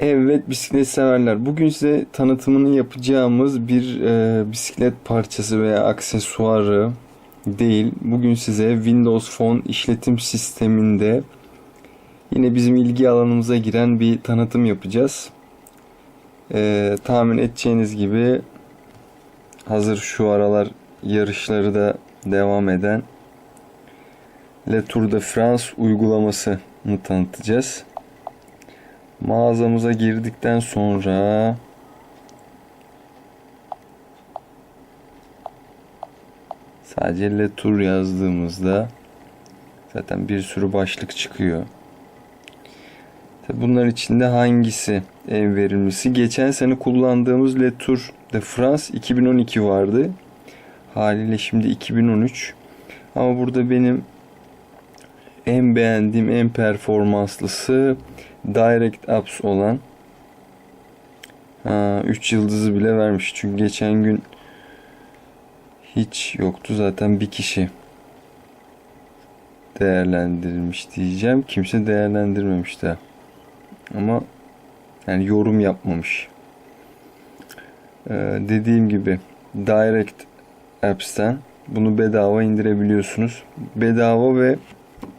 Evet bisiklet severler. Bugün size tanıtımını yapacağımız bir e, bisiklet parçası veya aksesuarı değil. Bugün size Windows Phone işletim sisteminde yine bizim ilgi alanımıza giren bir tanıtım yapacağız. E, tahmin edeceğiniz gibi hazır şu aralar yarışları da devam eden Le Tour de France uygulamasını tanıtacağız. Mağazamıza girdikten sonra sadece Le Tour yazdığımızda zaten bir sürü başlık çıkıyor. Tabi bunlar içinde hangisi en verimlisi? Geçen sene kullandığımız Le Tour de France 2012 vardı. Haliyle şimdi 2013. Ama burada benim en beğendiğim, en performanslısı Direct Apps olan 3 yıldızı bile vermiş. Çünkü geçen gün hiç yoktu. Zaten bir kişi değerlendirilmiş diyeceğim. Kimse değerlendirmemiş de. Ama yani yorum yapmamış. Ee, dediğim gibi Direct Apps'ten bunu bedava indirebiliyorsunuz. Bedava ve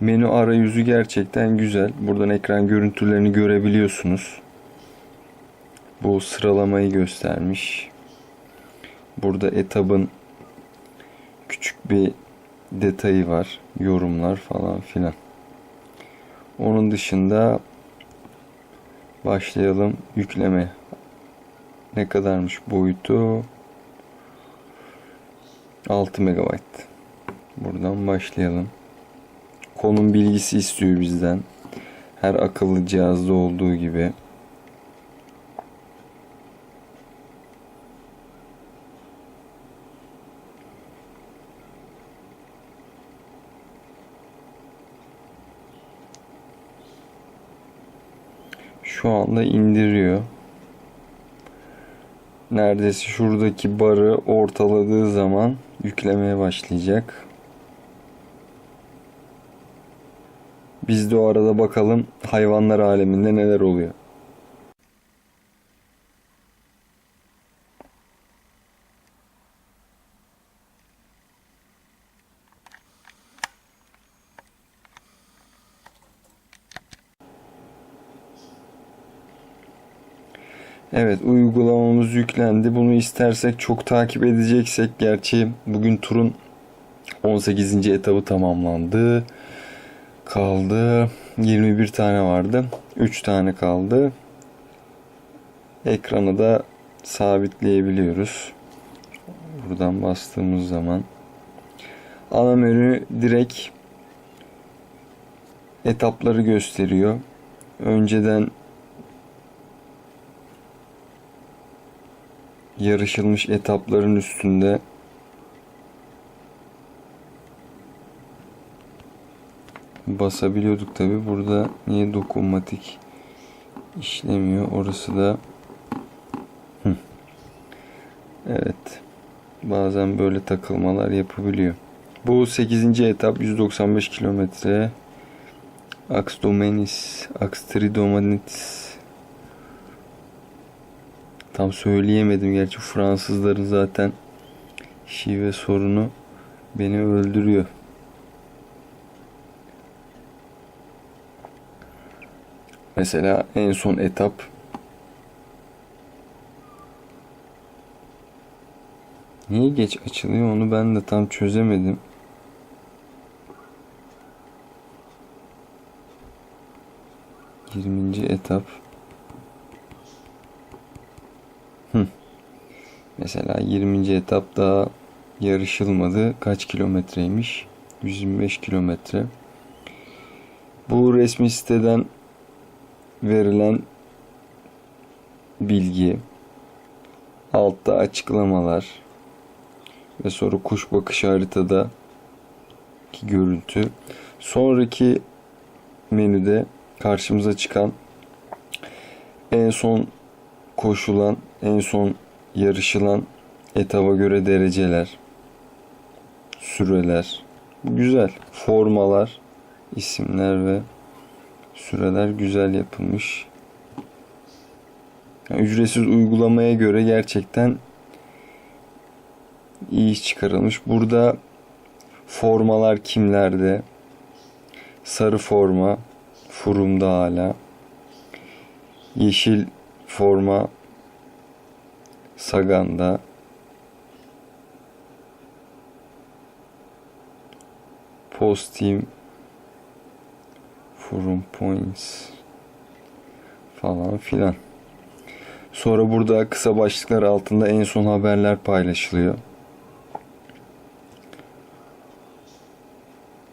Menü arayüzü gerçekten güzel. Buradan ekran görüntülerini görebiliyorsunuz. Bu sıralamayı göstermiş. Burada etabın küçük bir detayı var. Yorumlar falan filan. Onun dışında başlayalım yükleme. Ne kadarmış boyutu? 6 MB. Buradan başlayalım konum bilgisi istiyor bizden. Her akıllı cihazda olduğu gibi. Şu anda indiriyor. Neredeyse şuradaki barı ortaladığı zaman yüklemeye başlayacak. Biz de o arada bakalım hayvanlar aleminde neler oluyor. Evet uygulamamız yüklendi. Bunu istersek çok takip edeceksek gerçi bugün turun 18. etabı tamamlandı kaldı. 21 tane vardı. 3 tane kaldı. Ekranı da sabitleyebiliyoruz. Buradan bastığımız zaman ana menü direkt etapları gösteriyor. Önceden yarışılmış etapların üstünde basabiliyorduk tabi. Burada niye dokunmatik işlemiyor? Orası da Evet. Bazen böyle takılmalar yapabiliyor. Bu 8. etap 195 kilometre. Axdomenis, Axtridomanis. Tam söyleyemedim. Gerçi Fransızların zaten şive sorunu beni öldürüyor. Mesela en son etap Niye geç açılıyor onu ben de tam çözemedim. Yirminci etap. Hı. Mesela 20. etap daha yarışılmadı. Kaç kilometreymiş? 125 kilometre. Bu resmi siteden verilen bilgi, altta açıklamalar ve sonra kuş bakış haritada ki görüntü. Sonraki menüde karşımıza çıkan en son koşulan, en son yarışılan etaba göre dereceler, süreler. Güzel. Formalar, isimler ve Süreler güzel yapılmış. Yani ücretsiz uygulamaya göre gerçekten iyi iş çıkarılmış. Burada formalar kimlerde? Sarı forma Furum'da hala. Yeşil forma Sagan'da. Post Team Forum Points falan filan. Sonra burada kısa başlıklar altında en son haberler paylaşılıyor.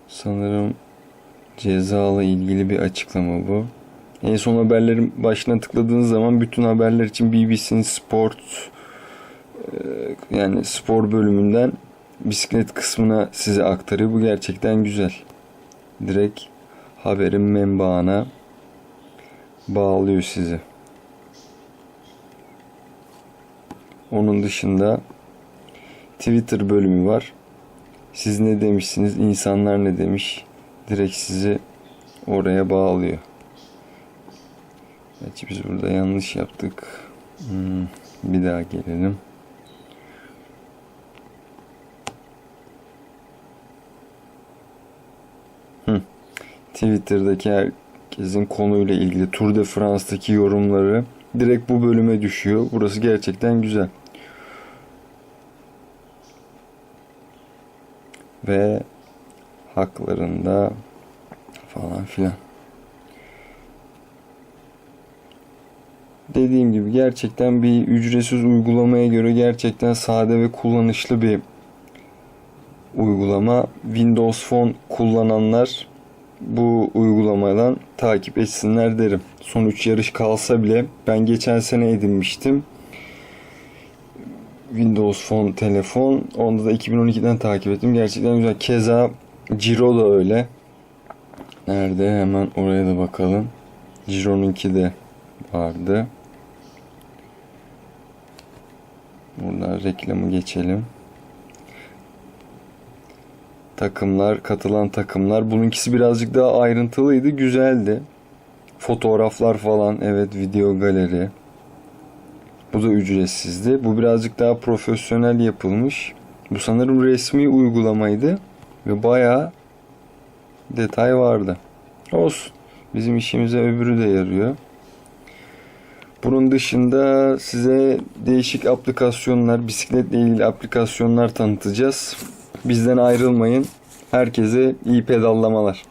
Sanırım cezayla ilgili bir açıklama bu. En son haberlerin başına tıkladığınız zaman bütün haberler için BBC'nin Sport e, yani spor bölümünden bisiklet kısmına size aktarıyor. Bu gerçekten güzel. Direkt haberin menbaına bağlıyor sizi. Onun dışında Twitter bölümü var. Siz ne demişsiniz, insanlar ne demiş direkt sizi oraya bağlıyor. Gerçi biz burada yanlış yaptık. Hmm, bir daha gelelim. Twitter'daki herkesin konuyla ilgili Tour de France'daki yorumları direkt bu bölüme düşüyor. Burası gerçekten güzel. Ve haklarında falan filan. Dediğim gibi gerçekten bir ücretsiz uygulamaya göre gerçekten sade ve kullanışlı bir uygulama. Windows Phone kullananlar bu uygulamadan takip etsinler derim. Son 3 yarış kalsa bile ben geçen sene edinmiştim. Windows Phone telefon. Onda da 2012'den takip ettim. Gerçekten güzel. Keza Giro da öyle. Nerede? Hemen oraya da bakalım. Giro'nunki de vardı. Buradan reklamı geçelim. Takımlar, katılan takımlar. Bununkisi birazcık daha ayrıntılıydı. Güzeldi. Fotoğraflar falan. Evet video galeri. Bu da ücretsizdi. Bu birazcık daha profesyonel yapılmış. Bu sanırım resmi uygulamaydı. Ve bayağı detay vardı. Olsun. Bizim işimize öbürü de yarıyor. Bunun dışında size değişik aplikasyonlar, bisikletle ilgili aplikasyonlar tanıtacağız. Bizden ayrılmayın. Herkese iyi pedallamalar.